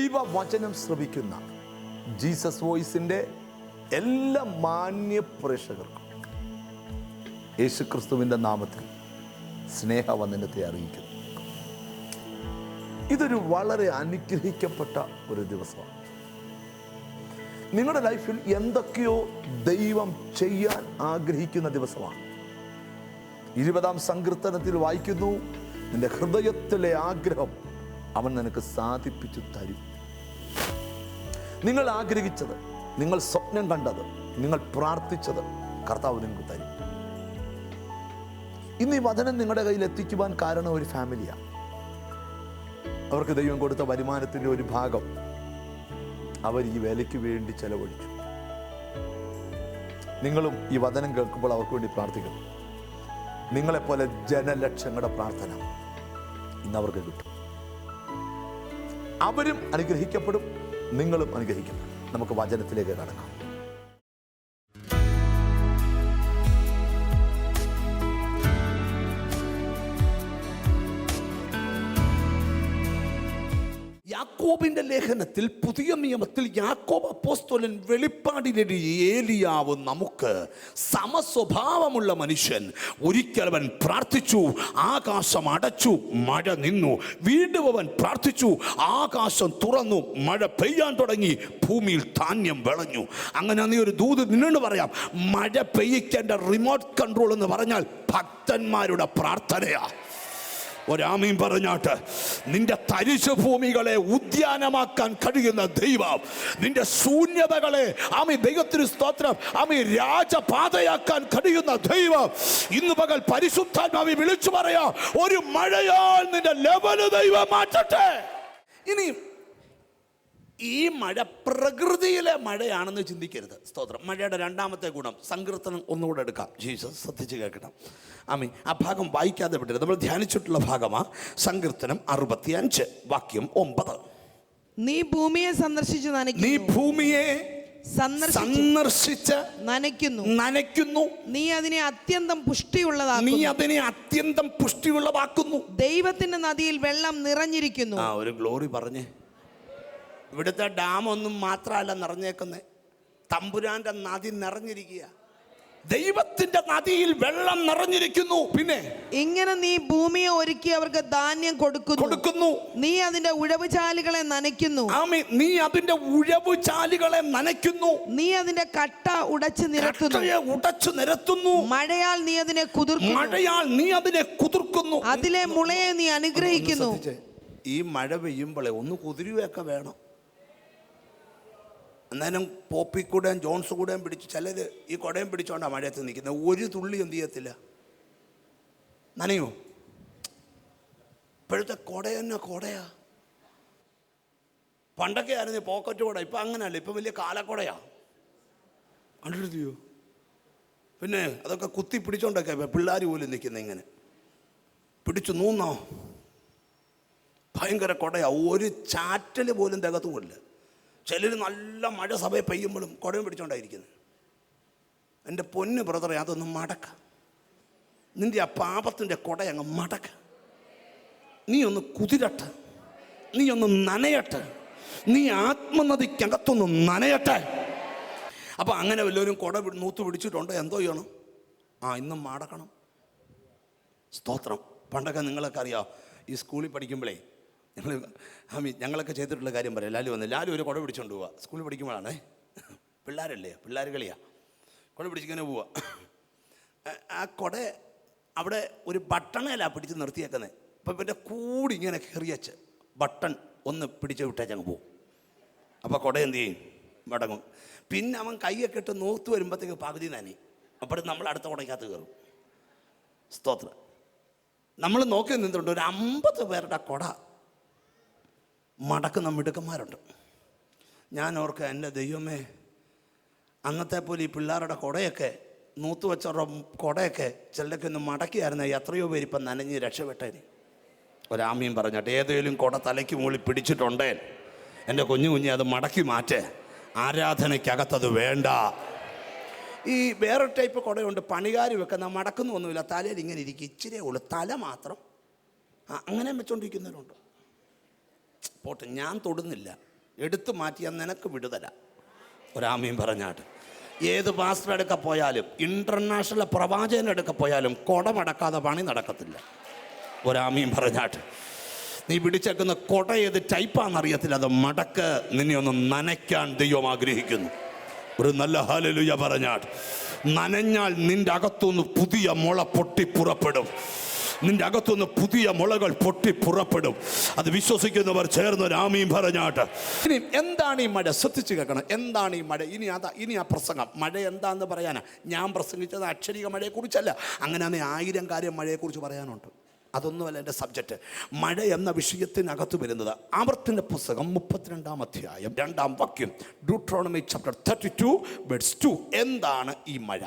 ദൈവവചനം ശ്രവിക്കുന്ന ജീസസ് വോയിസിന്റെ എല്ലാ മാന്യ പ്രേക്ഷകർക്കും യേശുക്രിസ്തുവിന്റെ നാമത്തിൽ സ്നേഹവന്ദനത്തെ അറിയിക്കുന്നു. ഇതൊരു വളരെ അനുഗ്രഹിക്കപ്പെട്ട ഒരു ദിവസമാണ്. നിങ്ങളുടെ ലൈഫിൽ എന്തൊക്കെയോ ദൈവം ചെയ്യാൻ ആഗ്രഹിക്കുന്ന ദിവസമാണ്. ഇരുപതാം സങ്കീർത്തനത്തിൽ വായിക്കുന്നു നിന്റെ ഹൃദയത്തിലെ ആഗ്രഹം അവൻ നിനക്ക് സാധിപ്പിച്ചു തരും. നിങ്ങൾ ആഗ്രഹിച്ചത് നിങ്ങൾ സ്വപ്നം കണ്ടത് നിങ്ങൾ പ്രാർത്ഥിച്ചത് കർത്താവ് നിങ്ങൾക്ക് തരും. ഇന്ന് ഈ വചനം നിങ്ങളുടെ കയ്യിൽ എത്തിക്കുവാൻ കാരണം ഒരു ഫാമിലിയാണ്. അവർക്ക് ദൈവം കൊടുത്ത വരുമാനത്തിന്റെ ഒരു ഭാഗം അവർ ഈ വേലയ്ക്ക് വേണ്ടി ചെലവഴിച്ചു. നിങ്ങളും ഈ വചനം കേൾക്കുമ്പോൾ അവർക്ക് വേണ്ടി പ്രാർത്ഥിക്കണം. നിങ്ങളെപ്പോലെ ജനലക്ഷങ്ങളുടെ പ്രാർത്ഥന ഇന്ന് അവർക്ക് കിട്ടും. അവരും അനുഗ്രഹിക്കപ്പെടും. നിങ്ങളും അനുഗ്രഹിക്കുന്നു. നമുക്ക് വചനത്തിലേക്ക് കടക്കാം. യാക്കോബിന്റെ ലേഖനത്തിൽ പുതിയ നിയമത്തിൽ യാക്കോബ് അപ്പോസ്തോലൻ വെളിപ്പാടിലൊരു ഏലിയാവ് നമുക്ക് സമസ്വഭാവമുള്ള മനുഷ്യൻ. ഒരിക്കൽ അവൻ പ്രാർത്ഥിച്ചു ആകാശം അടച്ചു മഴ നിന്നു. വീണ്ടും അവൻ പ്രാർത്ഥിച്ചു ആകാശം തുറന്നു മഴ പെയ്യാൻ തുടങ്ങി ഭൂമിയിൽ ധാന്യം വിളഞ്ഞു. അങ്ങനെ നീ ഒരു ദൂത് നിന്നോട് പറയാം മഴ പെയ്യിക്കേണ്ട റിമോട്ട് കൺട്രോൾ എന്ന് പറഞ്ഞാൽ ഭക്തന്മാരുടെ പ്രാർത്ഥനയാ. ഒരാമീൻ പറഞ്ഞാട്ട് നിന്റെ തരിശു ഭൂമികളെ ഉദ്യാനമാക്കാൻ കഴിയുന്ന ദൈവം നിന്റെ ശൂന്യതകളെ ആമി ദൈവത്തിന് സ്തോത്രം ആമി രാജപാതയാക്കാൻ കഴിയുന്ന ദൈവം. ഇന്ന് പകൽ പരിശുദ്ധാത്മാവി വിളിച്ചു പറയാ ഒരു മഴയാൽ നിന്റെ ലെവൽ ദൈവം മാറ്റട്ടെ. ഇനി ഈ മഴ പ്രകൃതിയിലെ മഴയാണെന്ന് ചിന്തിക്കരുത്. സ്തോത്രം. മഴയുടെ രണ്ടാമത്തെ ഗുണം സങ്കീർത്തനം ഒന്നുകൂടെ എടുക്കാം. ജീസസ് ശ്രദ്ധിച്ച് കേൾക്കണം. ആമി ആ ഭാഗം വായിക്കാതെ വിടരുത്. നമ്മൾ ധ്യാനിച്ചിട്ടുള്ള ഭാഗമാണ് സങ്കീർത്തനം അറുപത്തി അഞ്ച് വാക്യം ഒമ്പത്. നീ ഭൂമിയെ സന്ദർശിച്ചു നനയ്ക്കുന്നു. നീ ഭൂമിയെ സന്ദർശിച്ച് നനയ്ക്കുന്നു. നനയ്ക്കുന്നു. നീ അതിനെ അത്യന്തം നീ പുഷ്ടിയുള്ളതാക്കുന്നു അതിനെ അത്യന്തം പുഷ്ടിയുള്ളതാക്കുന്നു. ദൈവത്തിന്റെ നദിയിൽ വെള്ളം നിറഞ്ഞിരിക്കുന്നു. ആ ഒരു ഗ്ലോറി പറഞ്ഞേ. ഇവിടുത്തെ ഡാം ഒന്നും മാത്രമല്ല നിറഞ്ഞേക്കുന്നത് തമ്പുരാന്റെ നദി നിറഞ്ഞിരിക്കുക. ദൈവത്തിന്റെ നദിയിൽ വെള്ളം നിറഞ്ഞിരിക്കുന്നു. പിന്നെ ഇങ്ങനെ നീ ഭൂമിയെ ഒരുക്കി അവർക്ക് ധാന്യം കൊടുക്കുന്നു. കൊടുക്കുന്നു. നീ അതിന്റെ ഉഴവുചാലുകളെ നനയ്ക്കുന്നു. നീ അതിന്റെ ഉഴവ് ചാലുകളെ നനയ്ക്കുന്നു. നീ അതിന്റെ കട്ട ഉടച്ചു നിരത്തുന്നു. ഉടച്ചു നിരത്തുന്നു. മഴയാൽ നീ അതിനെ കുതിർക്കുന്നു. മഴയാൽ നീ അതിനെ കുതിർക്കുന്നു. അതിലെ മുളയെ നീ അനുഗ്രഹിക്കുന്നു. ഈ മഴ പെയ്യുമ്പോളെ ഒന്ന് കുതിരുവയൊക്കെ വേണം. അന്നേരം പോപ്പി കൂടെയും ജോൺസ് കൂടെയും പിടിച്ച് ചിലർ ഈ കുടയും പിടിച്ചുകൊണ്ടാണ് മഴയത്ത് നിൽക്കുന്നത്. ഒരു തുള്ളി എന്ത് ചെയ്യത്തില്ല? നനയോ? ഇപ്പോഴത്തെ കുട തന്നെ കുടയാ. പണ്ടൊക്കെ ആയിരുന്നു പോക്കറ്റ് കുട ഇപ്പം അങ്ങനെയല്ല ഇപ്പം വലിയ കാലക്കുടയാ. കണ്ടിരുത്തിയോ പിന്നെ അതൊക്കെ കുത്തി പിടിച്ചോണ്ടൊക്കെ പിള്ളേർ പോലും നിൽക്കുന്നത് ഇങ്ങനെ. പിടിച്ചു നൂന്നോ? ഭയങ്കര കുടയാ. ഒരു ചാറ്റൽ പോലും തികത്തുമില്ല. ചിലർ നല്ല മഴ സഭയെ പെയ്യുമ്പോഴും കുടയും പിടിച്ചുകൊണ്ടായിരിക്കുന്നത് എന്റെ പൊന്ന് ബ്രദറെ അതൊന്ന് മടക്ക. നിന്റെ ആ പാപത്തിന്റെ കുട അങ്ങ് മടക്ക. നീ ഒന്ന് കുതിരട്ടെ. നീ ഒന്ന് നനയട്ടെ. നീ ആത്മനദിക്കകത്തൊന്ന് നനയട്ടെ. അപ്പം അങ്ങനെ വല്ലവരും കുട നൂത്ത് പിടിച്ചിട്ടുണ്ടോ. എന്തോ ചെയ്യണം? ആ ഇന്നും മടക്കണം. സ്തോത്രം. പണ്ടൊക്കെ നിങ്ങളൊക്കെ അറിയാം ഈ സ്കൂളിൽ പഠിക്കുമ്പോഴേ ഞങ്ങൾ ആമി ഞങ്ങളൊക്കെ ചെയ്തിട്ടുള്ള കാര്യം പറയാം. ലാലു വന്ന് ലാലു ഒരു കുട പിടിച്ചുകൊണ്ട് പോവാ. സ്കൂളിൽ പഠിക്കുമ്പോഴാണേ. പിള്ളേരല്ലേ? പിള്ളേർ കളിയാ കുട പിടിച്ചിങ്ങനെ പോവുക ആ- കുട അവിടെ ഒരു ബട്ടണയിലാണ് പിടിച്ച് നിർത്തിയേക്കുന്നത് അപ്പം പിന്നെ കൂടി ഇങ്ങനെ കയറിയച്ച് ബട്ടൺ ഒന്ന് പിടിച്ച് വിട്ടേച്ചങ്ങ് പോവും. അപ്പോൾ കുട എന്ത് ചെയ്യും? മടങ്ങും. പിന്നെ അവൻ കൈയൊക്കെ ഇട്ട് നോത്ത് വരുമ്പോഴത്തേക്ക് പകുതി നനി അപ്പോൾ നമ്മൾ അടുത്ത കുടയ്ക്കകത്ത് കയറും. സ്തോത്ര. നമ്മൾ നോക്കി നിന്നിട്ടുണ്ട് ഒരു അമ്പത് പേരുടെ കുട മടക്കുന്ന മിടുക്കന്മാരുണ്ട്. ഞാൻ ഓർക്കുക എന്റെ ദൈവമേ അന്നത്തെ പോലെ ഈ പിള്ളേരുടെ കുടയൊക്കെ നൂത്ത് വെച്ചവരുടെ കുടയൊക്കെ ചിലരൊക്കെ ഒന്ന് മടക്കിയായിരുന്നു എത്രയോ പേര് ഇപ്പം നനഞ്ഞ് രക്ഷപ്പെട്ടേന്. ഒരാമയും പറഞ്ഞിട്ട് ഏതെങ്കിലും കുട തലയ്ക്ക് മുകളിൽ പിടിച്ചിട്ടുണ്ടേ? എന്റെ കുഞ്ഞു കുഞ്ഞെ അത് മടക്കി മാറ്റേ. ആരാധനയ്ക്കകത്തത് വേണ്ട. ഈ വേറെ ടൈപ്പ് കുടയുണ്ട് പണികാർ വെക്കുന്ന മടക്കുന്നൊന്നുമില്ല തലയിൽ ഇങ്ങനെ ഇരിക്കും ഇച്ചിരി ഉള്ളു. തല മാത്രം അങ്ങനെ വെച്ചോണ്ടിരിക്കുന്നവരുണ്ട്. പോട്ടെ ഞാൻ തൊടുന്നില്ല. എടുത്തു മാറ്റിയാൽ നിനക്ക് വിടുതല. ഒരാമയും പറഞ്ഞാട്ട് ഏത് പാസ്റ്റർ എടുക്ക പോയാലും ഇന്റർനാഷണൽ പ്രവാചകൻ എടുക്ക പോയാലും കുടമടക്കാതെ പണി നടക്കത്തില്ല. ഒരാമയും പറഞ്ഞാട്ട് നീ പിടിച്ചേക്കുന്ന കൊട ഏത് ടൈപ്പാണെന്നറിയത്തില്ല അത് മടക്ക് നിന്നെ ഒന്ന് നനയ്ക്കാൻ ദൈവം ആഗ്രഹിക്കുന്നു. ഒരു നല്ല ഹലലുയ പറഞ്ഞാട്ട് നനഞ്ഞാൽ നിന്റെ അകത്തുനിന്ന് പുതിയ മുള പൊട്ടി പുറപ്പെടും. നിന്റെ അകത്തുനിന്ന് പുതിയ മുളകൾ പൊട്ടി പുറപ്പെടും. അത് വിശ്വസിക്കുന്നവർ ചേർന്ന് രാമീം പറഞ്ഞാട്ട്. ഇനി എന്താണ് ഈ മഴ? ശ്രദ്ധിച്ചു കേൾക്കണം. എന്താണ് ഈ മഴ? ഇനി അതാ ഇനി ആ പ്രസംഗം. മഴ എന്താണെന്ന് പറയാനാ? ഞാൻ പ്രസംഗിച്ചത് അക്ഷരിക മഴയെക്കുറിച്ചല്ല. അങ്ങനെ ആയിരം കാര്യം മഴയെക്കുറിച്ച് പറയാനുണ്ട്. അതൊന്നുമല്ല എന്റെ സബ്ജക്റ്റ്. മഴ എന്ന വിഷയത്തിനകത്ത് വരുന്നത് ആവർത്തിന്റെ പുസ്തകം മുപ്പത്തിരണ്ടാം അധ്യായം രണ്ടാം വാക്യം. ഡ്യൂട്രോണമി ചാപ്റ്റർ തേർട്ടി ടു ബെഡ്സ് ടു എന്താണ് ഈ മഴ.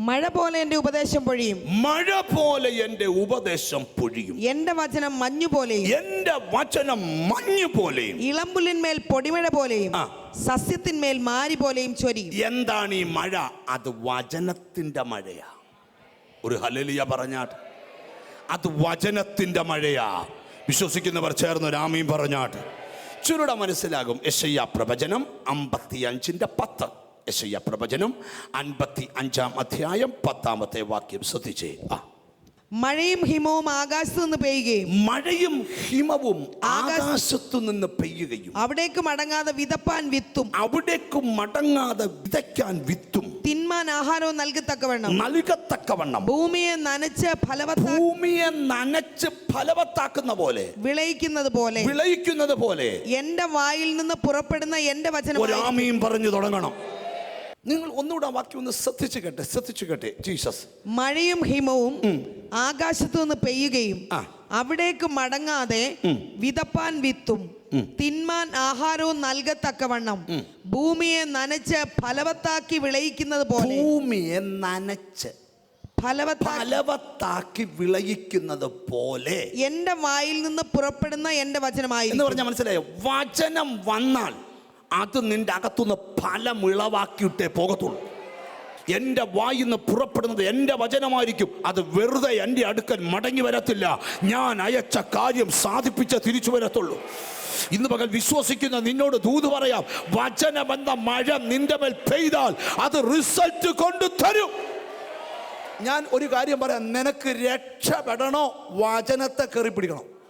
മഴ പോലെ എന്റെ ഉപദേശം പൊഴിയും. മഴ പോലെ എന്റെ ഉപദേശം പൊഴിയും. എന്റെ വചനം മഞ്ഞു പോലെയും. എന്റെ വചനം മഞ്ഞു പോലെയും. ഇളമ്പുലിന്മേൽ പൊടിമഴ പോലെയും. സസ്യത്തിന്മേൽ മാരി പോലെയും ചൊരിയും എന്താണ് ഈ മഴ? അത് വചനത്തിന്റെ മഴയാ. ഒരു ഹലലിയ പറഞ്ഞാട്ട് അത് വചനത്തിന്റെ മഴയാ. വിശ്വസിക്കുന്നവർ ചേർന്ന് രാമീം പറഞ്ഞാട്ട് ചുരുട മനസ്സിലാകും. യശയ്യ പ്രവചനം അമ്പത്തി അഞ്ചിന്റെ പത്ത്. യശയ്യ പ്രവചനം അൻപത്തി അഞ്ചാം അധ്യായം പത്താമത്തെ വാക്യം ശ്രദ്ധിച്ചേ. ആ. മഴയും ഹിമവും ആകാശത്തു നിന്ന് പെയ്യുകയും മഴയും ഹിമവും ആകാശ- ആകാശത്തു നിന്ന് പെയ്യുകയും അവിടേക്ക് മടങ്ങാതെ വിതപ്പാൻ വിത്തും അവിടേക്ക് മടങ്ങാതെ വിതയ്ക്കാൻ വിത്തും തിന്മാൻ ആഹാരവും നൽകത്തക്കവണ്ണം നൽകത്തക്കവണ്ണം ഭൂമിയെ നനച്ച് ഫലവത്താ ഭൂമിയെ നനച്ച് ഫലവത്താക്കുന്ന പോലെ വിളയിക്കുന്നത് പോലെ വിളയിക്കുന്നത് പോലെ എന്റെ വായിൽ നിന്ന് പുറപ്പെടുന്ന എന്റെ വചനം ഒരാമയും പറഞ്ഞു തുടങ്ങണം. നിങ്ങൾ ഒന്നുകൂടെ ആ വാക്യം ഒന്ന് ശ്രദ്ധിച്ചു കേട്ടെ ശ്രദ്ധിച്ചു കേട്ടെ. ജീസസ് മഴയും ഹിമവും ആകാശത്തു നിന്ന് പെയ്യുകയും അവിടേക്ക് മടങ്ങാതെ വിതപ്പാൻ വിത്തും തിന്മാൻ ആഹാരവും നൽകത്തക്കവണ്ണം ഭൂമിയെ നനച്ച് ഫലവത്താക്കി വിളയിക്കുന്നത് പോലെ ഭൂമിയെ നനച്ച് ഫലവത്താക്കി വിളയിക്കുന്നത് പോലെ എന്റെ വായിൽ നിന്ന് പുറപ്പെടുന്ന എന്റെ വചനമായി എന്ന് പറഞ്ഞാൽ മനസ്സിലായോ? വചനം വന്നാൽ അത് നിന്റെ അകത്തുനിന്ന് ഫലം ഇളവാക്കിയിട്ടേ പോകത്തുള്ളൂ. എന്റെ വായിൽ നിന്ന് പുറപ്പെടുന്നത് എന്റെ വചനമായിരിക്കും. അത് വെറുതെ എന്റെ അടുക്കൽ മടങ്ങി വരത്തില്ല. ഞാൻ അയച്ച കാര്യം സാധിപ്പിച്ച് തിരിച്ചു വരത്തുള്ളൂ. ഇന്ന് പകൽ വിശ്വസിക്കുന്ന നിന്നോട് ദൂത് പറയാം വചനമെന്ന മഴ നിന്റെ മേൽ പെയ്താൽ അത് റിസൾട്ട് കൊണ്ട് തരും. ഞാൻ ഒരു കാര്യം പറയാം നിനക്ക് രക്ഷപ്പെടണോ? വചനത്തെ കയറി പിടിക്കണം?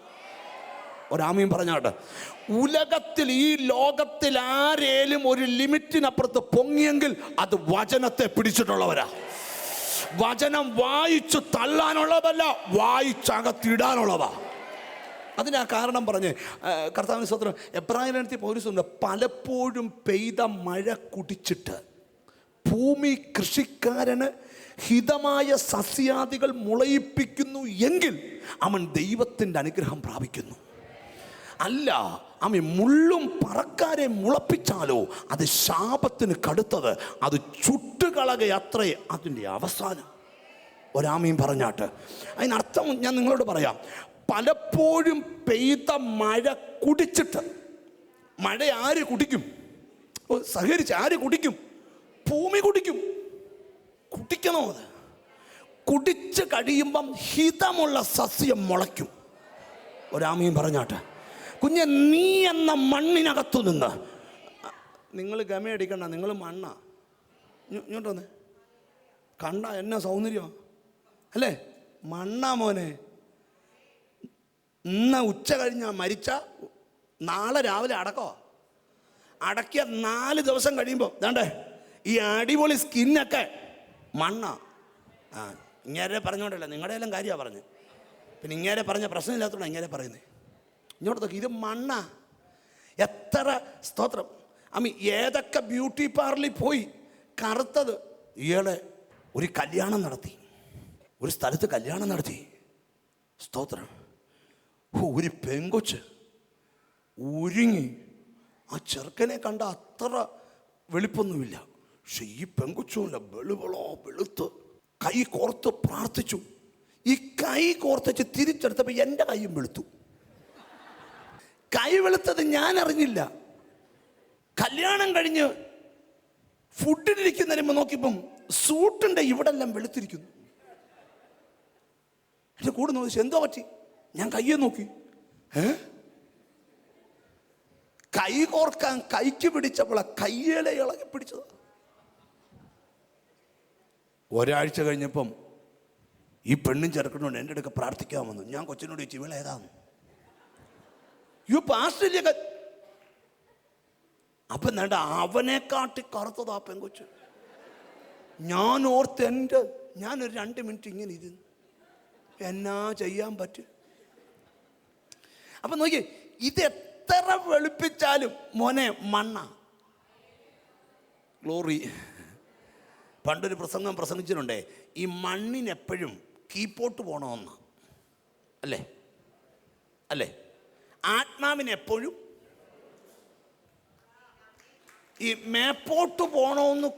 ഒരാമയും പറഞ്ഞാട്ടെ ഉലകത്തിൽ ഈ ലോകത്തിൽ ആരേലും ഒരു ലിമിറ്റിനപ്പുറത്ത് പൊങ്ങിയെങ്കിൽ അത് വചനത്തെ പിടിച്ചിട്ടുള്ളവരാ. വചനം വായിച്ചു തള്ളാനുള്ളതല്ല വായിച്ചകത്തിടാനുള്ളതാ. അതിനാ കാരണം പറഞ്ഞ് കർത്താവിന് സ്വത്രം എബ്രാഹിം പൗരസുണ്ട് പലപ്പോഴും പെയ്ത മഴ കുടിച്ചിട്ട് ഭൂമി കൃഷിക്കാരന് ഹിതമായ സസ്യാദികൾ മുളയിപ്പിക്കുന്നു എങ്കിൽ അവൻ ദൈവത്തിന്റെ അനുഗ്രഹം പ്രാപിക്കുന്നു. അല്ല അമ്മ മുള്ളും പറക്കാരെ മുളപ്പിച്ചാലോ? അത് ശാപത്തിന് കടുത്തത്. അത് ചുട്ടുകളകയത്രേ അതിന്റെ അവസാനം. ഒരാമയും പറഞ്ഞാട്ട്. അതിനർത്ഥം ഞാൻ നിങ്ങളോട് പറയാം. പലപ്പോഴും പെയ്ത മഴ കുടിച്ചിട്ട് മഴ ആര് കുടിക്കും? സഹകരിച്ച് ആര് കുടിക്കും? ഭൂമി കുടിക്കും. കുടിക്കണോ അത്? കുടിച്ച് കഴിയുമ്പം ഹിതമുള്ള സസ്യം മുളയ്ക്കും. ഒരാമയും പറഞ്ഞാട്ടെ. കുഞ്ഞെ നീ എന്ന മണ്ണിനകത്തു നിന്ന്. നിങ്ങൾ ഗമയടിക്കണ്ട നിങ്ങൾ മണ്ണാ. ഇങ്ങോട്ട് വന്നേ. കണ്ട എന്നാ സൗന്ദര്യം? അല്ലേ? മണ്ണാ മോനെ. ഇന്ന് ഉച്ച കഴിഞ്ഞാ മരിച്ച നാളെ രാവിലെ അടക്കോ? അടക്കിയ നാല് ദിവസം കഴിയുമ്പോൾ ഇതാണ്ടേ ഈ അടിപൊളി സ്കിന്നൊക്കെ മണ്ണ. ആ ഇങ്ങേരെ പറഞ്ഞോണ്ടല്ല നിങ്ങളുടെ എല്ലാം കാര്യമാണ് പറഞ്ഞത് പിന്നെ ഇങ്ങേരെ പറഞ്ഞ പ്രശ്നമില്ലാത്തതുകൊണ്ട് ഇങ്ങേരെ പറയുന്നത് ഇങ്ങോട്ട് നോക്കി ഇത് മണ്ണ. എത്ര സ്തോത്രം. അമ്മി ഏതൊക്കെ ബ്യൂട്ടി പാർലറിൽ പോയി കറുത്തത്? ഇയാളെ ഒരു കല്യാണം നടത്തി. ഒരു സ്ഥലത്ത് കല്യാണം നടത്തി. സ്തോത്രം. ഒരു പെങ്കൊച്ച് ഒരുങ്ങി ആ ചെറുക്കനെ കണ്ട അത്ര വെളുപ്പൊന്നുമില്ല. പക്ഷെ ഈ പെങ്കൊച്ചുമില്ല വെളുവളോ വെളുത്ത്. കൈ കോർത്ത് പ്രാർത്ഥിച്ചു. ഈ കൈ കോർത്തിച്ച് തിരിച്ചെടുത്തപ്പോൾ എന്റെ കൈയും വെളുത്തു. കൈ വെളുത്തത് ഞാൻ അറിഞ്ഞില്ല കല്യാണം കഴിഞ്ഞ് ഫുഡിലിരിക്കുന്നതിന് മുമ്പ് നോക്കിയപ്പം സൂട്ടിന്റെ ഇവിടെല്ലാം വെളുത്തിരിക്കുന്നു. എന്റെ കൂടെ നോക്കി എന്തോ പറ്റി? ഞാൻ കയ്യെ നോക്കി. ഏ? കൈ കോർക്കാൻ കൈക്ക് പിടിച്ചപ്പോൾ കയ്യേലെ ഇളകി പിടിച്ചത്. ഒരാഴ്ച കഴിഞ്ഞപ്പം ഈ പെണ്ണും ചെറുക്കണോണ്ട് എന്റെ അടുക്ക പ്രാർത്ഥിക്കാൻ വന്നു. ഞാൻ കൊച്ചിനോട് ചോദിച്ചു ഇവളെ ഏതാന്ന് യു പാസ്റ്റിലേക്ക് അപ്പൊ വേണ്ട അവനെ കാട്ടി കറുത്തതാ പെങ്കൊച്ച്. ഞാൻ ഓർത്ത് എന്റെ ഞാനൊരു രണ്ട് മിനിറ്റ് ഇങ്ങനെ ഇരുന്നു. എന്നാ ചെയ്യാൻ പറ്റും? അപ്പൊ നോക്കി ഇത് എത്ര വെളുപ്പിച്ചാലും മോനെ മണ്ണ. ഗ്ലോറി പണ്ടൊരു പ്രസംഗം പ്രസംഗിച്ചിട്ടുണ്ടേ ഈ മണ്ണിനെപ്പോഴും കീപ്പോട്ട് പോകണമെന്ന് അല്ലേ? അല്ലേ? ആത്മാവിനെപ്പോഴും ഈ മേപ്പോട്ട് പോകണമെന്ന്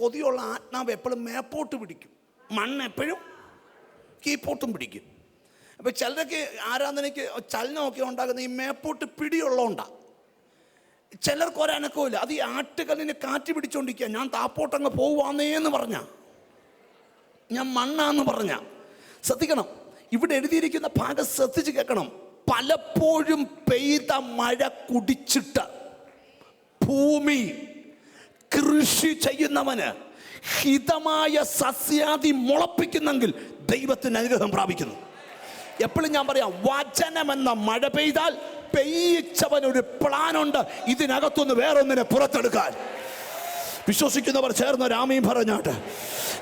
കൊതിയുള്ള ആത്മാവ് എപ്പോഴും മേപ്പോട്ട് പിടിക്കും. മണ്ണ് എപ്പോഴും കീപ്പോട്ടും പിടിക്കും. അപ്പം ചിലരൊക്കെ ആരാധനയ്ക്ക് ചലനമൊക്കെ ഉണ്ടാകുന്ന ഈ മേപ്പോട്ട് പിടിയുള്ളതുകൊണ്ടാണ് ചിലർക്ക് ഒരനക്കമില്ല അത് ഈ ആട്ടുകല്ലിന് കാറ്റ് പിടിച്ചോണ്ടിരിക്കുക ഞാൻ താപ്പോട്ടങ്ങ് പോവാന്നേന്ന് പറഞ്ഞ. ഞാൻ മണ്ണാന്ന് പറഞ്ഞ. ശ്രദ്ധിക്കണം. ഇവിടെ എഴുതിയിരിക്കുന്ന ഭാഗം ശ്രദ്ധിച്ച് കേൾക്കണം. പലപ്പോഴും പെയ്ത മഴ കുടിച്ചിട്ട് ഭൂമി കൃഷി ചെയ്യുന്നവന് ഹിതമായ സസ്യാദി മുളപ്പിക്കുന്നെങ്കിൽ ദൈവത്തിന് അനുഗ്രഹം പ്രാപിക്കുന്നു. എപ്പോഴും ഞാൻ പറയാം വചനം എന്ന മഴ പെയ്താൽ പെയ്യിച്ചവനൊരു പ്ലാനുണ്ട് ഇതിനകത്തുനിന്ന് വേറൊന്നിനെ പുറത്തെടുക്കാൻ. വിശ്വസിക്കുന്നവർ ചേർന്ന് രാമീം പറഞ്ഞാട്ട്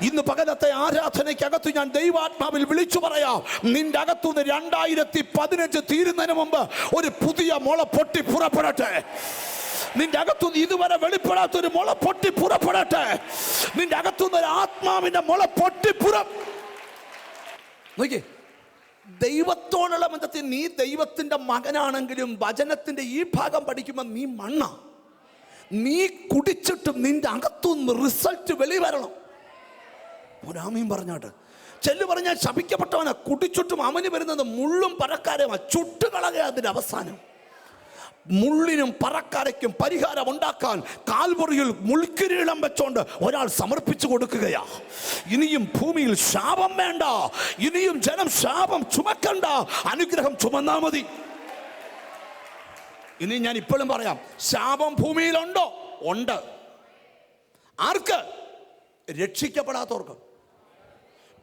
ഇന്ന് പകലത്തെ ആരാധനയ്ക്കകത്ത് ഞാൻ ദൈവാത്മാവിൽ വിളിച്ചു പറയാം. നിന്റെ അകത്തുനിന്ന് രണ്ടായിരത്തി പതിനഞ്ച് തീരുന്നതിന് മുമ്പ് ഒരു പുതിയ മുള പൊട്ടി പുറപ്പെടട്ടെ. നിന്റെ അകത്തുനിന്ന് ഇതുവരെ വെളിപ്പെടാത്ത ഒരു മുള പൊട്ടി പുറപ്പെടട്ടെ. നിന്റെ അകത്തുനിന്ന് ഒരു ആത്മാവിന്റെ മുള പൊട്ടി പുറ നോക്കിയേ ദൈവത്തോടുള്ള ബന്ധത്തിൽ നീ ദൈവത്തിന്റെ മകനാണെങ്കിലും വചനത്തിന്റെ ഈ ഭാഗം പഠിക്കുമ്പോൾ നീ മണ്ണ. നീ കുടിച്ചിട്ടും നിന്റെ അകത്തുനിന്ന് റിസൾട്ട് വെളിവരണം ഒരാമയും പറഞ്ഞാട്ട് ചെല്ലു പറഞ്ഞാൽ ശപിക്കപ്പെട്ടവനാ കുടിച്ചിട്ടും അവന് വരുന്നത് മുള്ളും പറക്കാരമാ ചുട്ടുകളക അതിന്റെ അവസാനം. മുള്ളിനും പറക്കാരയ്ക്കും പരിഹാരം ഉണ്ടാക്കാൻ കാൽമുറിയിൽ മുൾക്കിരീടം വെച്ചോണ്ട് ഒരാൾ സമർപ്പിച്ചു കൊടുക്കുകയാ. ഇനിയും ഭൂമിയിൽ ശാപം വേണ്ട ഇനിയും ജനം ശാപം ചുമക്കണ്ട അനുഗ്രഹം ചുമന്നാൽ മതി. ഇനി ഞാൻ ഇപ്പോഴും പറയാം ശാപം ഭൂമിയിലുണ്ടോ? ഉണ്ട്. ആർക്ക്? രക്ഷിക്കപ്പെടാത്തവർക്ക്.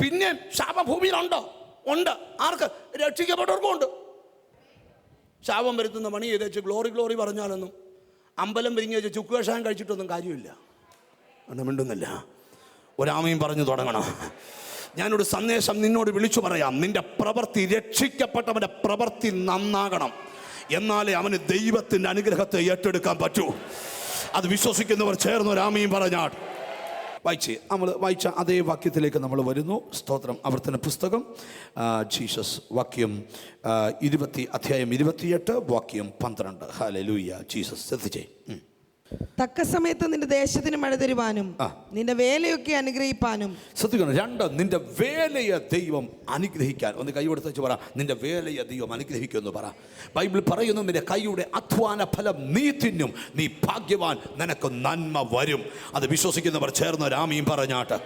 പിന്നെ ശാപം ഭൂമിയിലുണ്ടോ? ഉണ്ട്. ആർക്ക്? രക്ഷിക്കപ്പെട്ടവർക്കും ഉണ്ട്. ശാപം വരുത്തുന്ന പണി ചെയ്ത് വെച്ച് ഗ്ലോറി ഗ്ലോറി പറഞ്ഞാലൊന്നും അമ്പലം വിരിഞ്ഞ് വെച്ച് ചുക്ക് കഷായം കഴിച്ചിട്ടൊന്നും കാര്യമില്ല. ഒന്നും മിണ്ടുന്നില്ല. ഒരാമയും പറഞ്ഞു തുടങ്ങണം. ഞാനൊരു സന്ദേശം നിന്നോട് വിളിച്ചു പറയാം. നിന്റെ പ്രവൃത്തി രക്ഷിക്കപ്പെട്ടവന്റെ പ്രവൃത്തി നന്നാകണം. എന്നാലേ അവന് ദൈവത്തിന്റെ അനുഗ്രഹത്തെ ഏറ്റെടുക്കാൻ പറ്റൂ. അത് വിശ്വസിക്കുന്നവർ ചേർന്ന് രാമയും പറഞ്ഞാൽ വായിച്ച് നമ്മൾ വായിച്ച അതേ വാക്യത്തിലേക്ക് നമ്മൾ വരുന്നു. സ്തോത്രം. അവർത്തന പുസ്തകം ജീസസ് വാക്യം ഇരുപത്തി അധ്യായം ഇരുപത്തിയെട്ട് വാക്യം പന്ത്രണ്ട്. ഹാലലൂയ ജീസസ് ശ്രദ്ധിച്ചേ. തക്ക സമയത്ത് നിന്റെ ദേശത്തിന് മഴ തരുവാനും നിന്റെ വേലയൊക്കെ അനുഗ്രഹിപ്പാനും. ശ്രദ്ധിക്കണം രണ്ട് നിന്റെ വേലയെ ദൈവം അനുഗ്രഹിക്കാൻ. ഒന്ന് കൈ കൊടുത്ത് വെച്ച് പറ നിന്റെ വേലയെ ദൈവം അനുഗ്രഹിക്കുമെന്ന് പറ. ബൈബിൾ പറയുന്നു നിന്റെ കൈയുടെ അധ്വാന ഫലം നീ തിന്നും നീ ഭാഗ്യവാൻ നിനക്ക് നന്മ വരും. അത് വിശ്വസിക്കുന്നവർ ചേർന്ന് രാമിയും പറഞ്ഞാട്ട്.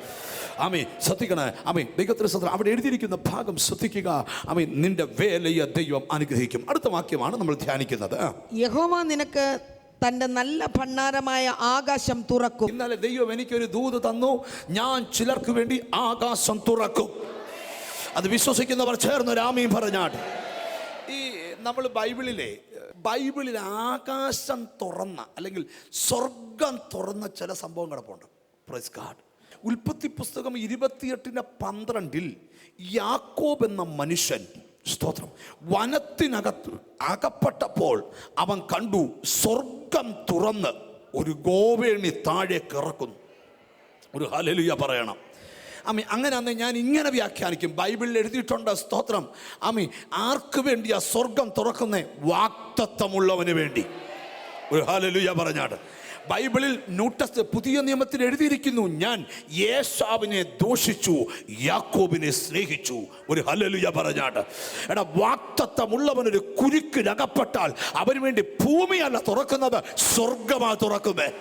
ആമേ ശ്രദ്ധിക്കണേ ആമേ ദൈവത്തിന് ശ്രദ്ധ അവിടെ എഴുതിയിരിക്കുന്ന ഭാഗം ശ്രദ്ധിക്കുക. ആമേ നിന്റെ വേലയെ ദൈവം അനുഗ്രഹിക്കും. അടുത്ത വാക്യമാണ് നമ്മൾ ധ്യാനിക്കുന്നത്. യഹോവ നിനക്ക് തന്റെ നല്ല ഭണ്ണാരമായ ആകാശം തുറക്കും. ഇന്നലെ ദൈവം എനിക്കൊരു ദൂത് തന്നു. ഞാൻ ചിലർക്ക് വേണ്ടി ആകാശം തുറക്കും. അത് വിശ്വസിക്കുന്നവർ ചേർന്ന് രാമീ പറഞ്ഞാട്ട്. ഈ നമ്മൾ ബൈബിളിലെ ബൈബിളിൽ ആകാശം തുറന്ന അല്ലെങ്കിൽ സ്വർഗം തുറന്ന ചില സംഭവം കിടപ്പുണ്ട്. പ്രൈസ് ഗാഡ് ഉൽപ്പത്തി പുസ്തകം ഇരുപത്തിയെട്ടിന് പന്ത്രണ്ടിൽ യാക്കോബ് എന്ന മനുഷ്യൻ സ്തോത്രം. വനത്തിനകത്ത് അകപ്പെട്ടപ്പോൾ അവൻ കണ്ടു സ്വർഗം തുറന്ന് ഒരു ഗോവേണി താഴേക്ക് ഇറക്കുന്നു. ഒരു ഹലലുയ പറയണം. അമ്മി അങ്ങനെ അന്ന് ഞാൻ ഇങ്ങനെ വ്യാഖ്യാനിക്കും. ബൈബിളിൽ എഴുതിയിട്ടുണ്ട് സ്തോത്രം. അമ്മി ആർക്ക് വേണ്ടിയാ സ്വർഗം തുറക്കുന്നേ? വാക്തത്വമുള്ളവന് വേണ്ടി. ഒരു ഹലലുയ പറഞ്ഞാട് ബൈബിളിൽ ന്യൂട്ടസ് പുതിയ നിയമത്തിൽ എഴുതിയിരിക്കുന്നു ഞാൻ യേശാവിനെ ദോഷിച്ചു യാക്കോബിനെ സ്നേഹിച്ചു. ഒരു ഹലലുയ പറഞ്ഞാട്ട്. എടാ വാക്തത്വമുള്ളവൻ ഒരു കുരുക്കിനകപ്പെട്ടാൽ അവന് വേണ്ടി ഭൂമിയല്ല തുറക്കുന്നത് സ്വർഗമാണ് തുറക്കുന്നത്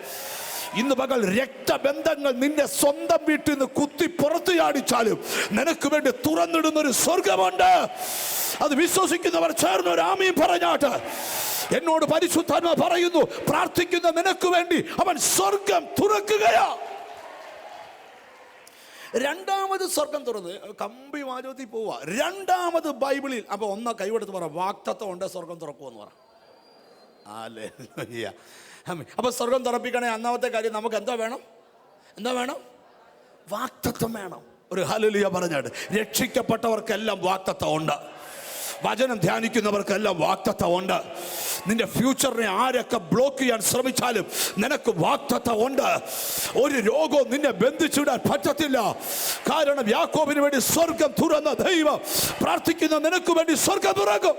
ഇന്ന് പകൽ രക്തബന്ധങ്ങൾ നിന്റെ സ്വന്തം വീട്ടിൽ നിന്ന് കുത്തി പുറത്തു ചാടിച്ചാലും നിനക്ക് വേണ്ടി തുറന്നിടുന്ന ഒരു സ്വർഗമുണ്ട്. അത് വിശ്വസിക്കുന്നവർ ചേർന്ന് ഒരു ആമീ പറഞ്ഞാട്ട് എന്നോട് പരിശുദ്ധാത്മ പറയുന്നു പ്രാർത്ഥിക്കുന്ന നിനക്ക് വേണ്ടി അവൻ സ്വർഗം തുറക്കുകയാ. രണ്ടാമത് സ്വർഗം തുറന്ന് കമ്പി വാചോത്തി പോവുക രണ്ടാമത് ബൈബിളിൽ അപ്പോൾ ഒന്ന കൈവെടുത്ത് പറ വാക്തത്വം ഉണ്ട് സ്വർഗം തുറക്കുമെന്ന് പറ. ആലേ അപ്പൊ സ്വർഗം തുറപ്പിക്കണേ അന്നാമത്തെ കാര്യം നമുക്ക് എന്താ വേണം? എന്താ വേണം? വാക്തത്വം വേണം. ഒരു ഹലുലിയ പറഞ്ഞാട്ട് രക്ഷിക്കപ്പെട്ടവർക്കെല്ലാം വാക്തത്വം ഉണ്ട് വചനം ധ്യാനിക്കുന്നവർക്കെല്ലാം വാക്തത്വം ഉണ്ട് നിന്റെ ഫ്യൂച്ചറിനെ ആരൊക്കെ ബ്ലോക്ക് ചെയ്യാൻ ശ്രമിച്ചാലും നിനക്ക് വാക്തത്വം ഉണ്ട് ഒരു രോഗവും നിന്നെ ബന്ധിച്ചിടാൻ പറ്റത്തില്ല. കാരണം യാക്കോബിന് വേണ്ടി സ്വർഗം തുറന്ന ദൈവം പ്രാർത്ഥിക്കുന്ന നിനക്ക് വേണ്ടി സ്വർഗം തുറക്കും.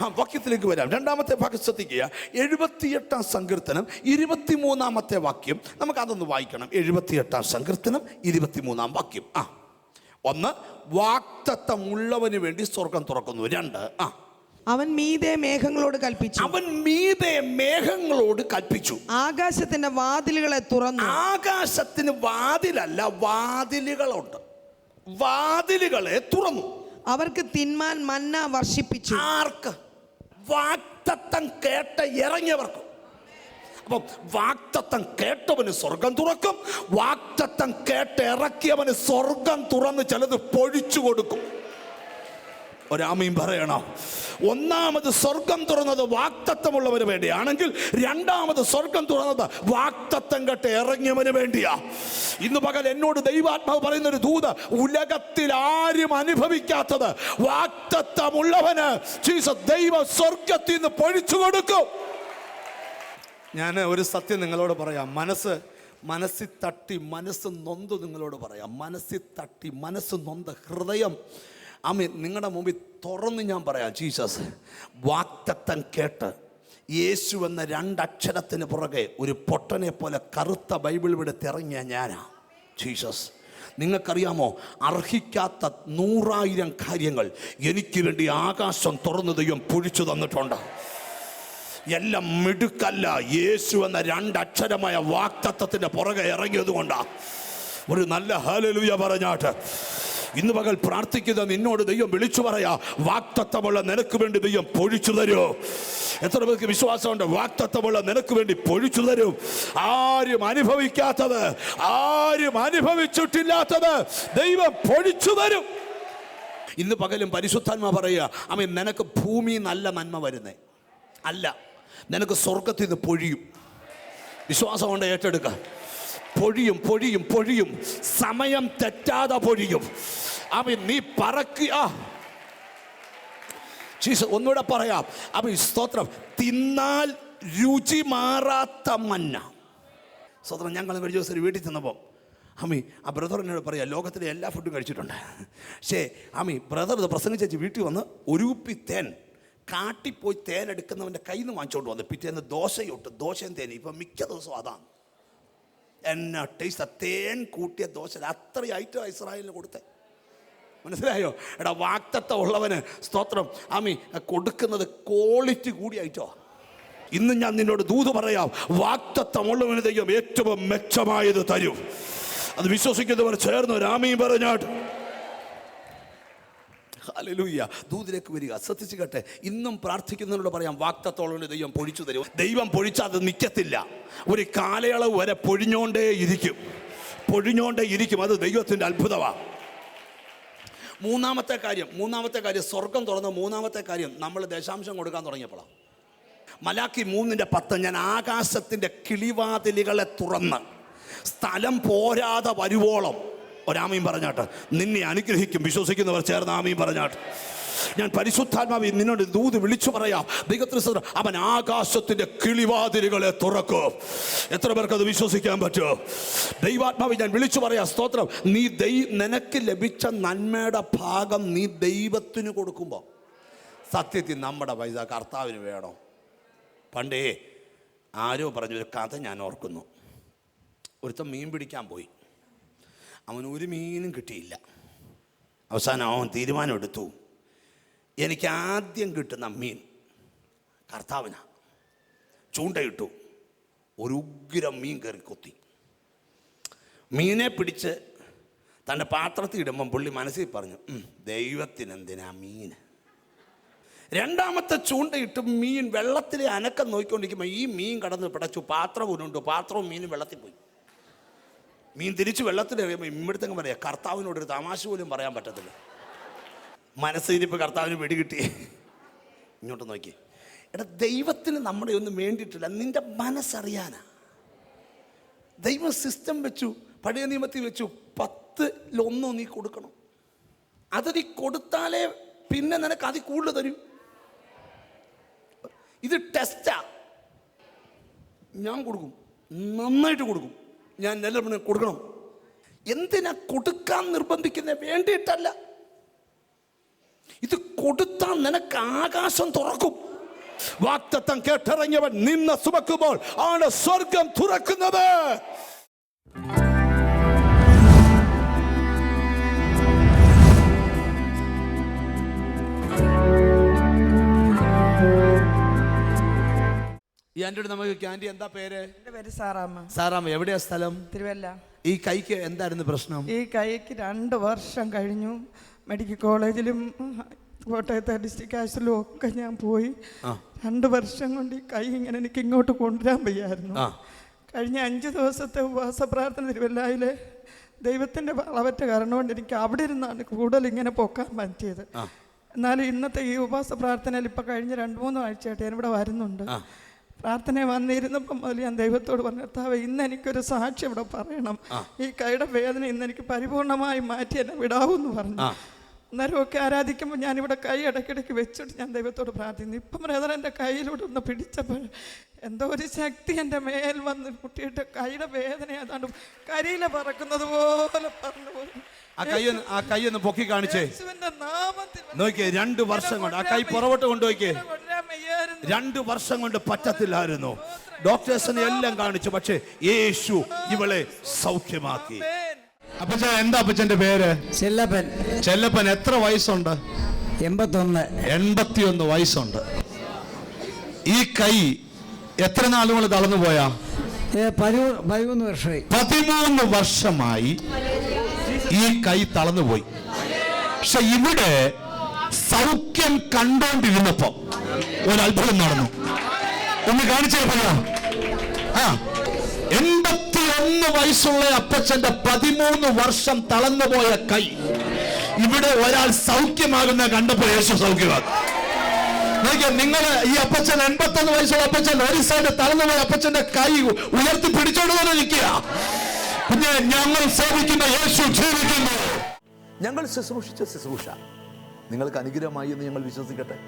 ആ വാക്യത്തിലേക്ക് വരാം. രണ്ടാമത്തെ ഭാഗം ശ്രദ്ധിക്കുക. എഴുപത്തിയെട്ടാം സങ്കീർത്തനം ഇരുപത്തിമൂന്നാമത്തെ വാക്യം. നമുക്ക് അതൊന്ന് വായിക്കണം. എഴുപത്തിയെട്ടാം സങ്കീർത്തനം ഇരുപത്തിമൂന്നാം വാക്യം. ആ. ഒന്ന് വാക്തത്വം ഉള്ളവന് വേണ്ടി സ്വർഗം തുറക്കുന്നു. രണ്ട് ആ. അവൻ മീതെ മേഘങ്ങളോട് കൽപ്പിച്ചു. അവൻ മീതെ മേഘങ്ങളോട് കൽപ്പിച്ചു. ആകാശത്തിന്റെ വാതിലുകളെ തുറന്നു. ആകാശത്തിന് വാതിലല്ല വാതിലുകളുണ്ട്. വാതിലുകളെ തുറന്നു. അവർക്ക് തിന്മാൻ മന്ന വർഷിപ്പിച്ചു. ആർക്ക്? വാക്തത്വം കേട്ട ഇറങ്ങിയവർക്കും. അപ്പം വാക്തത്വം കേട്ടവന് സ്വർഗം തുറക്കും വാക്തത്വം കേട്ട് ഇറക്കിയവന് സ്വർഗം തുറന്ന് ചിലത് പൊഴിച്ചു കൊടുക്കും. ഒരാമയും പറയണം? ഒന്നാമത് സ്വർഗം തുറന്നത് വാക്തത്വമുള്ളവന് വേണ്ടിയാണെങ്കിൽ രണ്ടാമത് സ്വർഗം തുറന്നത് വാക്തത്വം കെട്ട് ഇറങ്ങിയവന് വേണ്ടിയാ. ഇന്ന് പകൽ എന്നോട് ദൈവാത്മാവ് പറയുന്ന ഒരു ദൂത ഉലകത്തിൽ ആരും അനുഭവിക്കാത്തത് വാക്തത്വമുള്ളവന് ജീസസ് ദൈവ സ്വർഗത്തിൽ നിന്ന് പൊഴിച്ചു കൊടുക്കും. ഞാൻ ഒരു സത്യം നിങ്ങളോട് പറയാം. മനസ്സ് മനസ്സിൽ തട്ടി മനസ്സ് നൊന്ത് നിങ്ങളോട് പറയാം. മനസ്സിൽ തട്ടി മനസ്സ് നൊന്ത് ഹൃദയം അമ്മ നിങ്ങളുടെ മുമ്പിൽ തുറന്ന് ഞാൻ പറയാം ജീസസ് വാക്തത്വം കേട്ട് യേശു എന്ന രണ്ടക്ഷരത്തിന് പുറകെ ഒരു പൊട്ടനെ പോലെ കറുത്ത ബൈബിൾ ഇവിടെ തിറങ്ങിയ ഞാനാ. ജീസസ് നിങ്ങൾക്കറിയാമോ അർഹിക്കാത്ത നൂറായിരം കാര്യങ്ങൾ എനിക്ക് വേണ്ടി ആകാശം തുറന്നു പൊഴിച്ചു തന്നിട്ടുണ്ട്. എല്ലാം മിടുക്കല്ല യേശു എന്ന രണ്ടക്ഷരമായ വാക്തത്വത്തിന്റെ പുറകെ ഇറങ്ങിയത് കൊണ്ടാ ഒരു നല്ല ഹലലുയ പറഞ്ഞാട്ട്. ഇന്ന് പകൽ പ്രാർത്ഥിക്കുന്ന നിന്നോട് ദൈവം വിളിച്ചു പറയാ വാക്തത്വമുള്ള നിനക്ക് വേണ്ടി ദൈവം പൊഴിച്ചു തരൂ. എത്ര പേർക്ക് വിശ്വാസമുണ്ട്? വാക്തത്വമുള്ള നിനക്ക് വേണ്ടി പൊഴിച്ചു തരും. ആരും അനുഭവിക്കാത്തത് ആരും അനുഭവിച്ചിട്ടില്ലാത്തത് ദൈവം പൊഴിച്ചു തരും. ഇന്ന് പകലും പരിശുദ്ധാത്മ പറയുക അമ്മ നിനക്ക് ഭൂമി നല്ല നന്മ വരുന്നേ. അല്ല നിനക്ക് സ്വർഗത്തിൽ നിന്ന് പൊഴിയും. വിശ്വാസം കൊണ്ട് ഏറ്റെടുക്കുക പൊഴിയും പൊഴിയും പൊഴിയും. സമയം തെറ്റാതെ പൊഴിയും. അവൻ നീ പറക്കുക. ജീസ ഒന്നുകൂടെ പറയാം. അവൻ സ്തോത്രം. തിന്നാൽ രുചി മാറാത്ത മന്ന. സ്തോത്രം ഞങ്ങൾ ഒരു ദിവസം ഒരു വീട്ടിൽ ചെന്നപ്പോൾ അമ്മി ആ ബ്രദർ എന്നോട് പറയാം ലോകത്തിലെ എല്ലാ ഫുഡും കഴിച്ചിട്ടുണ്ട്. പക്ഷേ അമ്മി ബ്രദർ ഇത് പ്രസംഗിച്ചു വീട്ടിൽ വന്ന് ഒരു തേൻ കാട്ടിപ്പോയി തേൻ എടുക്കുന്നവന്റെ കയ്യിൽ നിന്ന് വാങ്ങിച്ചോണ്ട് വന്നു പിറ്റേന്ന് ദോശയൊട്ട് ദോശയും തേൻ ഇപ്പം മിക്ക ദിവസവും അതാണ്. എന്നാ ടേസ്റ്റ് തേൻ കൂട്ടിയ ദോശ അത്രയായിട്ട് ഇസ്രായേലിന് കൊടുത്തേ. മനസ്സിലായോ? എടാ വാക്തത്വം ഉള്ളവന് സ്തോത്രം. ആമി കൊടുക്കുന്നത് ക്വാളിറ്റി കൂടിയായിട്ടോ. ഇന്ന് ഞാൻ നിന്നോട് ദൂത് പറയാം. വാക്തത്വം ഉള്ളവന് ദൈവം ഏറ്റവും മെച്ചമായത് തരും. അത് വിശ്വസിക്കുന്നവർ ചേർന്ന് രാമീ പറഞ്ഞാട്ട്. ഹല്ലേലൂയ. ദൂതിലേക്ക് വരിക. ശ്രദ്ധിച്ചു കേട്ടെ. ഇന്നും പ്രാർത്ഥിക്കുന്നവരോട് പറയാം വാക്തത്തോളം ദൈവം പൊഴിച്ചു തരും. ദൈവം പൊഴിച്ചാൽ അത് നിൽക്കത്തില്ല ഒരു കാലയളവ് വരെ പൊഴിഞ്ഞോണ്ടേ ഇരിക്കും. പൊഴിഞ്ഞോണ്ടേ ഇരിക്കും. അത് ദൈവത്തിന്റെ അത്ഭുതമാണ് മൂന്നാമത്തെ കാര്യം മൂന്നാമത്തെ കാര്യം സ്വർഗം തുറന്ന മൂന്നാമത്തെ കാര്യം നമ്മൾ ദശാംശം കൊടുക്കാൻ തുടങ്ങിയപ്പോഴാണ് മലാക്കി മൂന്നിന്റെ പത്ത് ഞാൻ ആകാശത്തിന്റെ കിളിവാതിലുകളെ തുറന്ന് സ്ഥലം പോരാതെ വരുവോളം ഒരാമയും പറഞ്ഞാട്ട് നിന്നെ അനുഗ്രഹിക്കും വിശ്വസിക്കുന്നവർ ചേർന്ന് ആമയും പറഞ്ഞാട്ട്. ഞാൻ പരിശുദ്ധാത്മാവി നിന്നോട് ദൂത് വിളിച്ചു പറയാം ദൈവത്തിന് അവൻ ആകാശത്തിന്റെ കിളിവാതിലുകളെ തുറക്കും. എത്ര പേർക്ക് അത് വിശ്വസിക്കാൻ പറ്റുമോ? ദൈവാത്മാവി ഞാൻ വിളിച്ചു പറയാം സ്തോത്രം നീ ദൈ നിനക്ക് ലഭിച്ച നന്മയുടെ ഭാഗം നീ ദൈവത്തിന് കൊടുക്കുമ്പോൾ സത്യത്തിൽ നമ്മുടെ പൈസ കർത്താവിന് വേണം? പണ്ടേ ആരോ പറഞ്ഞൊരു കഥ ഞാൻ ഓർക്കുന്നു. ഒരുത്തൻ മീൻ പിടിക്കാൻ പോയി. അവൻ ഒരു മീനും കിട്ടിയില്ല. അവസാനം അവൻ തീരുമാനം എടുത്തു എനിക്ക് ആദ്യം കിട്ടുന്ന മീൻ കർത്താവിനാ. ചൂണ്ടയിട്ടു ഒരു ഉഗ്രം മീൻ കയറി കൊത്തി. മീനെ പിടിച്ച് തന്റെ പാത്രത്തിൽ ഇടുമ്പം പുള്ളി മനസ്സിൽ പറഞ്ഞു "ഉം, ദൈവത്തിനെന്തിനാ മീൻ രണ്ടാമത്തെ ചൂണ്ടയിട്ട് മീൻ വെള്ളത്തിലെ അനക്കം നോക്കിക്കൊണ്ടിരിക്കുമ്പോൾ ഈ മീൻ കടന്ന് പിടച്ചു പാത്രം ഉരുണ്ടു പാത്രവും മീനും വെള്ളത്തിൽ പോയി. മീൻ തിരിച്ച് വെള്ളത്തിൽ എറിയുമ്പോൾ ഇമ്മിടത്തങ്ങ് പറയാം കർത്താവിനോട് ഒരു തമാശ പോലും പറയാൻ പറ്റത്തില്ല. മനസ്സിരിപ്പ് കർത്താവിന് വെടികിട്ടി ഇങ്ങോട്ട് നോക്കി. എടാ ദൈവത്തിന് നമ്മുടെ ഒന്നും വേണ്ടിയിട്ടില്ല. നിന്റെ മനസ്സറിയാനാ. ദൈവ സിസ്റ്റം വെച്ചു പഴയ നിയമത്തിൽ വെച്ചു പത്തിലൊന്നോ നീ കൊടുക്കണം. അത് നീ കൊടുത്താലേ പിന്നെ നിനക്ക് അതിൽ കൂടുതൽ തരും. ഇത് ടെസ്റ്റാ ഞാൻ കൊടുക്കും. നന്നായിട്ട് കൊടുക്കും. ഞാൻ എല്ലാവരും കൊടുക്കണം. എന്തിനാ കൊടുക്കാൻ നിർബന്ധിക്കുന്ന? വേണ്ടിയിട്ടല്ല. ഇത് കൊടുത്താൽ നിനക്ക് ആകാശം തുറക്കും. വാക്തത്വം കേട്ടിറങ്ങിയവൻ നിന്ന സുമക്കുമ്പോൾ ആണ് സ്വർഗം തുറക്കുന്നത്. ഈ ആന്റിയോട് നമുക്ക് ക്യാന്റി എന്താ പേര്? എന്റെ പേര് സാറാമ്മ. എവിടെയാ സ്ഥലം? തിരുവല്ല. ഈ കൈക്ക് എന്തായിരുന്നു പ്രശ്നം? ഈ കൈക്ക് രണ്ട് വർഷം കഴിഞ്ഞു. മെഡിക്കൽ കോളേജിലും കോട്ടയത്തെ ഡിസ്ട്രിക്ട് ആശുപത്രിയിലും ഒക്കെ ഞാൻ പോയി. രണ്ട് വർഷം കൊണ്ട് ഈ കൈ ഇങ്ങനെ എനിക്ക് ഇങ്ങോട്ട് കൊണ്ടുവരാൻ വയ്യായിരുന്നു. കഴിഞ്ഞ അഞ്ച് ദിവസത്തെ ഉപവാസ പ്രാർത്ഥന തിരുവല്ലായിലെ ദൈവത്തിന്റെ വളവറ്റ കാരണം കൊണ്ട് എനിക്ക് അവിടെ ഇരുന്നാണ് കൂടുതൽ ഇങ്ങനെ പൊക്കാൻ പറ്റിയത്. എന്നാലും ഇന്നത്തെ ഈ ഉപവാസ പ്രാർത്ഥനയിൽ ഇപ്പൊ കഴിഞ്ഞ രണ്ട് മൂന്ന് ആഴ്ചയായിട്ട് ഞാൻ ഇവിടെ വരുന്നുണ്ട്. പ്രാർത്ഥന വന്നിരുന്നപ്പം മുതൽ ഞാൻ ദൈവത്തോട് പറഞ്ഞു കർത്താവ് ഇന്ന് എനിക്കൊരു സാക്ഷി ഇവിടെ പറയണം. ഈ കൈയുടെ വേദന ഇന്ന് എനിക്ക് പരിപൂർണമായി മാറ്റി എന്നെ വിടാവൂന്ന് പറഞ്ഞു. അന്നേരമൊക്കെ ആരാധിക്കുമ്പോൾ ഞാനിവിടെ കൈ ഇടയ്ക്കിടയ്ക്ക് വെച്ചിട്ട് ഞാൻ ദൈവത്തോട് പ്രാർത്ഥിക്കുന്നു. ഇപ്പം ബ്രദർ എന്റെ കയ്യിലൂടെ ഒന്ന് പിടിച്ചപ്പോൾ എന്തോ ഒരു ശക്തി എന്റെ മേൽ വന്ന് കുട്ടിയുടെ കൈയുടെ വേദന ഏതാണ്ട് കരിയില പറക്കുന്നത് പോലെ പറഞ്ഞു പോയി. ആ കൈ ആ കൈ ഒന്ന് പൊക്കി കാണിച്ചേ. നോക്കിയേ രണ്ട് വർഷം കൊണ്ട് ആ കൈ പുറകോട്ട് കൊണ്ടുപോയിക്കേ. രണ്ട് വർഷം കൊണ്ട് പറ്റത്തില്ലായിരുന്നു. ഡോക്ടേഴ്സിനെ എല്ലാം കാണിച്ചു പക്ഷേ യേശു ഇവളെ സൗഖ്യമാക്കി. അപ്പച്ച എന്താ അപ്പച്ചന്റെ പേര്? ചെല്ലപ്പൻ. ചെല്ലപ്പൻ എത്ര വയസ്സുണ്ട്? എൺപത്തൊന്ന്. എൺപത്തിയൊന്ന് വയസ്സുണ്ട്. ഈ കൈ എത്ര നാളുകൾ തളർന്നു പോയാ? പതിമൂന്ന് വർഷമായി. പതിമൂന്ന് വർഷമായി ഈ കൈ തളർന്നുപോയി പക്ഷെ ഇവിടെ സൗഖ്യം കണ്ടോണ്ടിരുന്നപ്പോ ഒരു അത്ഭുതം നടന്നു. ഒന്ന് കാണിച്ചേ പറയാ ആ എൺപത്തി ഒന്ന് വയസ്സുള്ള അപ്പച്ചന്റെ പതിമൂന്ന് വർഷം തളർന്നുപോയ കൈ ഇവിടെ ഒരാൾ സൗഖ്യമാകുന്ന കണ്ടപ്പോ യേശു സൗഖ്യമാകും. നോക്കിയേ നിങ്ങൾ ഈ അപ്പച്ചൻ എൺപത്തൊന്ന് വയസ്സുള്ള അപ്പച്ചൻ ഒരു സൈഡ് തളർന്നുപോയ അപ്പച്ചന്റെ കൈ ഉയർത്തി പിടിച്ചോണ്ട് തന്നെ നിൽക്കുക. പിന്നെ ഞങ്ങൾ സേവിക്കുന്ന യേശു ജീവിക്കുന്നു. ഞങ്ങൾ ശുശ്രൂഷിച്ച ശുശ്രൂഷ. നിങ്ങൾക്ക് അനുഗ്രഹമായി എന്ന് ഞങ്ങൾ വിശ്വസിക്കട്ടെ.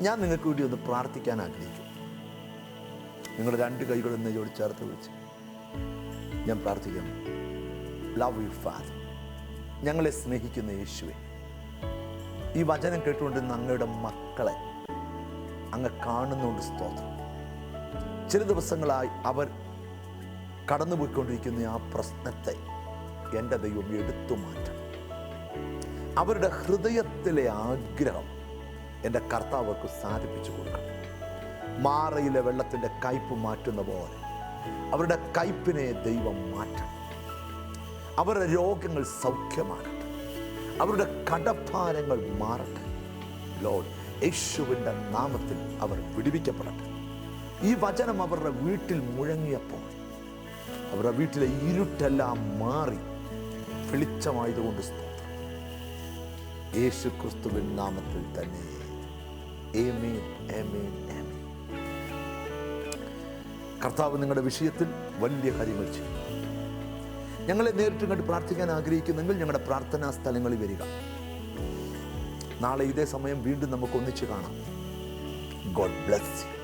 ഞാൻ നിങ്ങൾക്ക് വേണ്ടി ഒന്ന് പ്രാർത്ഥിക്കാൻ ആഗ്രഹിക്കും. നിങ്ങൾ രണ്ട് കൈകളും നെയ്യോട് ചേർത്ത് വിളിച്ച് ഞാൻ പ്രാർത്ഥിക്കാം. ലവ് യു ഫാദർ ഞങ്ങളെ സ്നേഹിക്കുന്ന യേശുവെ ഈ വചനം കേട്ടുകൊണ്ടിരുന്ന അങ്ങയുടെ മക്കളെ അങ്ങ് കാണുന്നുണ്ട് സ്തോത്രം. ചില ദിവസങ്ങളായി അവർ കടന്നുപോയിക്കൊണ്ടിരിക്കുന്ന ആ പ്രശ്നത്തെ എന്റെ ദൈവം എടുത്തു മാറ്റണം. അവരുടെ ഹൃദയത്തിലെ ആഗ്രഹം എന്റെ കർത്താവർക്ക് സാധിപ്പിച്ചു കൊടുക്കണം. മാറയിലെ വെള്ളത്തിന്റെ കയ്പ് മാറ്റുന്ന പോലെ അവരുടെ കയ്പിനെ ദൈവം മാറ്റണം. അവരുടെ രോഗങ്ങൾ സൗഖ്യമാകട്ടെ. അവരുടെ കടഭാരങ്ങൾ മാറട്ടെ. ലോഡ് യേശുവിന്റെ നാമത്തിൽ അവർ വിടുവിക്കപ്പെടട്ടെ. ഈ വചനം അവരുടെ വീട്ടിൽ മുഴങ്ങിയപ്പോൾ അവരുടെ വീട്ടിലെ ഇരുട്ടെല്ലാം മാറി വെളിച്ചമായതുകൊണ്ട് യേശു ക്രിസ്തുവിൻ നാമത്തിൽ തന്നെ. കർത്താവ് നിങ്ങളുടെ വിഷയത്തിൽ വലിയ കാര്യങ്ങൾ ചെയ്യും ഞങ്ങളെ നേരിട്ട് കണ്ട് പ്രാർത്ഥിക്കാൻ ആഗ്രഹിക്കുന്നെങ്കിൽ ഞങ്ങളുടെ പ്രാർത്ഥനാ സ്ഥലങ്ങളിൽ വരിക. നാളെ ഇതേ സമയം വീണ്ടും നമുക്ക് ഒന്നിച്ച് കാണാം. God bless you